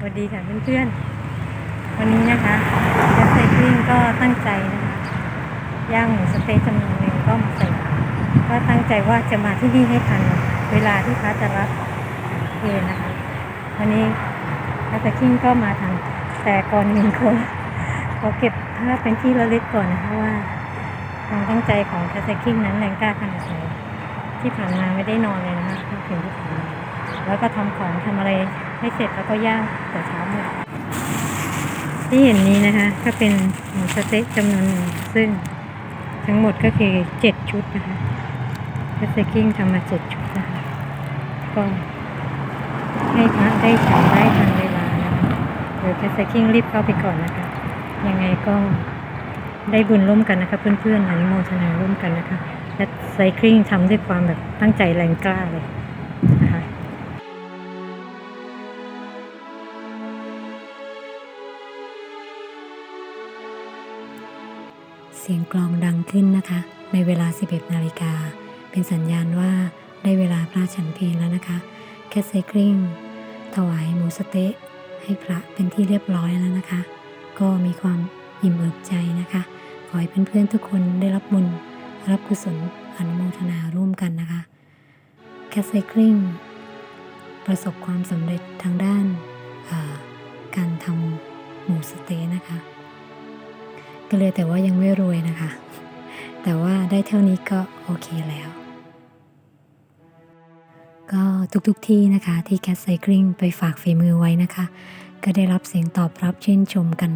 สวัสดีค่ะเพื่อนๆ วันนี้นะคะแคสไซคลิงก็ตั้งใจนะคะย่างหมูสเต๊ะจำนวนหนึ่งก็มาใส่ก็ตั้งใจว่าจะมาที่นี่ให้ทันเวลาที่พระจะรับเพลนะคะ วันนี้แคสไซคลิงก็มาทันแต่ก่อนหนึ่งคนขอเก็บภาพเป็นที่ระลึกก่อนนะคะว่าความตั้งใจของแคสไซคลิงนั้นแรงกล้าขนาดไหนที่ผ่านมาไม่ได้นอนเลยนะคะถึงที่ผ่านมาแล้วก็ทำของทำอะไร ให้เสร็จแล้วก็ย่างแต่เช้ามืดที่เห็นนี้นะคะก็เป็นหมูสเต๊ะจำนวนหนึ่งซึ่งทั้งหมดก็คือเจ็ดชุดนะคะเ s สกิ้งทำมาเจ็ดชุดนะคะก็ให้พระได้ฉันได้ทันเวลานะคะเดี๋ยวเ s สกิ้งรีบเข้าไปก่อนนะคะ ยังไงก็ได้บุญร่วมกันนะคะ เพื่อนๆอนุโมทนาร่วมกันนะคะและไซคลิงทำด้วยความแบบตั้งใจแรงกล้าเลย เสียงกลองดังขึ้นนะคะ ในเวลา 11 นาฬิกา เป็นสัญญาณว่าได้เวลาพระฉันเพลแล้วนะคะแคทไซคลิงถวายหมูสเต๊ะให้พระเป็นที่เรียบร้อยแล้วนะคะ ก็มีความอิ่มเอิบใจนะคะ ขอให้เพื่อนๆทุกคนได้รับบุญรับกุศลอนุโมทนาร่วมกันนะคะแคทไซคลิงประสบความสำเร็จทางด้าน ก็เลยแต่ว่ายังไม่รวยนะคะ แต่ว่าได้เท่านี้ก็โอเคแล้ว ก็ทุกๆทที่นะคะที่ Cat Cycling ไปฝากฝีมือไว้นะคะ ก็ได้รับเสียงตอบรับชื่นชมกัน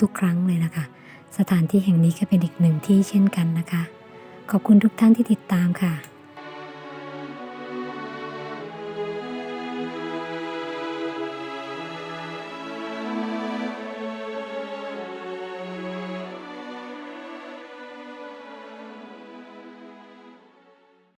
ทุกๆ ครั้งเลยนะคะ สถานที่แห่งนี้ก็เป็นอีกหนึ่งที่เช่นกันนะคะ ขอบคุณทุกท่านที่ติดตามค่ะ